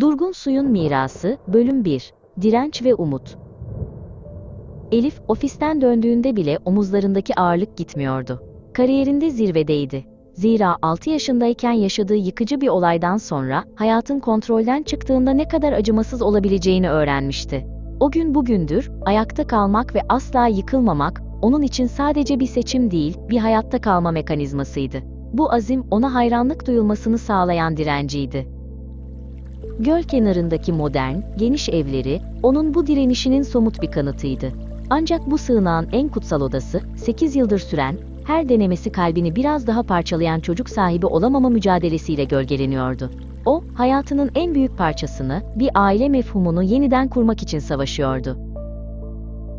Durgun Suyun Mirası, Bölüm 1 Direnç ve Umut Elif, ofisten döndüğünde bile omuzlarındaki ağırlık gitmiyordu. Kariyerinde zirvedeydi. Zira 6 yaşındayken yaşadığı yıkıcı bir olaydan sonra hayatın kontrolden çıktığında ne kadar acımasız olabileceğini öğrenmişti. O gün bugündür, ayakta kalmak ve asla yıkılmamak, onun için sadece bir seçim değil, bir hayatta kalma mekanizmasıydı. Bu azim ona hayranlık duyulmasını sağlayan direnciydi. Göl kenarındaki modern, geniş evleri, onun bu direnişinin somut bir kanıtıydı. Ancak bu sığınağın en kutsal odası, 8 yıldır süren, her denemesi kalbini biraz daha parçalayan çocuk sahibi olamama mücadelesiyle gölgeleniyordu. O, hayatının en büyük parçasını, bir aile mefhumunu yeniden kurmak için savaşıyordu.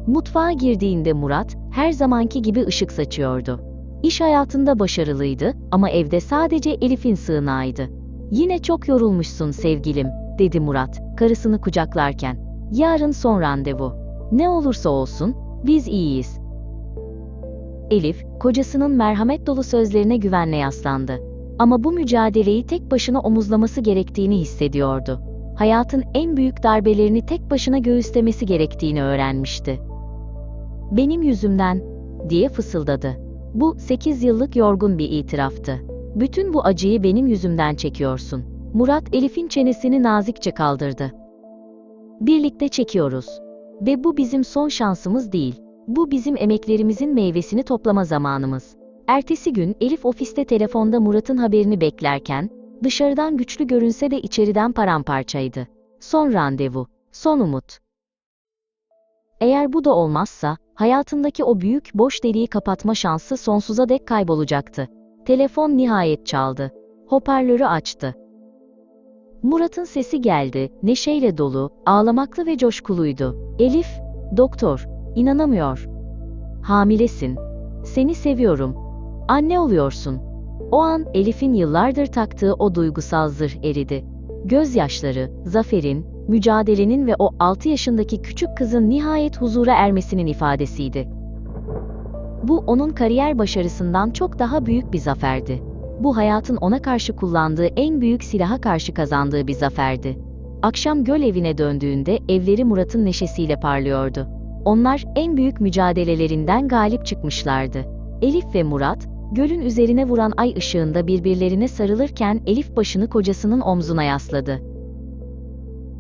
Mutfağa girdiğinde Murat, her zamanki gibi ışık saçıyordu. İş hayatında başarılıydı ama evde sadece Elif'in sığınağıydı. Yine çok yorulmuşsun sevgilim, dedi Murat, karısını kucaklarken. Yarın son randevu. Ne olursa olsun, biz iyiyiz. Elif, kocasının merhamet dolu sözlerine güvenle yaslandı. Ama bu mücadeleyi tek başına omuzlaması gerektiğini hissediyordu. Hayatın en büyük darbelerini tek başına göğüslemesi gerektiğini öğrenmişti. Benim yüzümden, diye fısıldadı. Bu 8 yıllık yorgun bir itiraftı. Bütün bu acıyı benim yüzümden çekiyorsun. Murat Elif'in çenesini nazikçe kaldırdı. Birlikte çekiyoruz. Ve bu bizim son şansımız değil. Bu bizim emeklerimizin meyvesini toplama zamanımız. Ertesi gün Elif ofiste telefonda Murat'ın haberini beklerken, dışarıdan güçlü görünse de içeriden paramparçaydı. Son randevu, son umut. Eğer bu da olmazsa, hayatındaki o büyük boş deliği kapatma şansı sonsuza dek kaybolacaktı. Telefon nihayet çaldı. Hoparlörü açtı. Murat'ın sesi geldi, neşeyle dolu, ağlamaklı ve coşkuluydu. Elif, doktor, inanamıyor. Hamilesin. Seni seviyorum. Anne oluyorsun. O an Elif'in yıllardır taktığı o duygusal zırh eridi. Gözyaşları, zaferin, mücadelenin ve o 6 yaşındaki küçük kızın nihayet huzura ermesinin ifadesiydi. Bu onun kariyer başarısından çok daha büyük bir zaferdi. Bu hayatın ona karşı kullandığı en büyük silaha karşı kazandığı bir zaferdi. Akşam göl evine döndüğünde evleri Murat'ın neşesiyle parlıyordu. Onlar en büyük mücadelelerinden galip çıkmışlardı. Elif ve Murat, gölün üzerine vuran ay ışığında birbirlerine sarılırken Elif başını kocasının omzuna yasladı.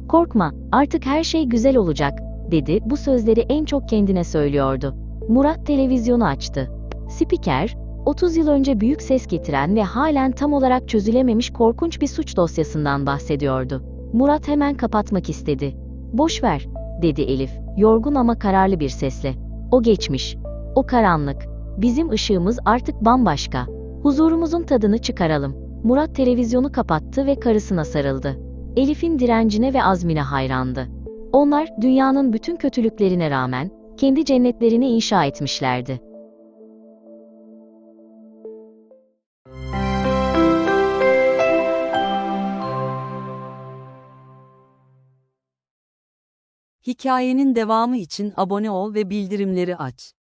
Korkma, artık her şey güzel olacak, dedi. Bu sözleri en çok kendine söylüyordu. Murat televizyonu açtı. Spiker, 30 yıl önce büyük ses getiren ve halen tam olarak çözülememiş korkunç bir suç dosyasından bahsediyordu. Murat hemen kapatmak istedi. Boş ver, dedi Elif, yorgun ama kararlı bir sesle. O geçmiş. O karanlık. Bizim ışığımız artık bambaşka. Huzurumuzun tadını çıkaralım. Murat televizyonu kapattı ve karısına sarıldı. Elif'in direncine ve azmine hayrandı. Onlar dünyanın bütün kötülüklerine rağmen kendi cennetlerini inşa etmişlerdi. Hikayenin devamı için abone ol ve bildirimleri aç.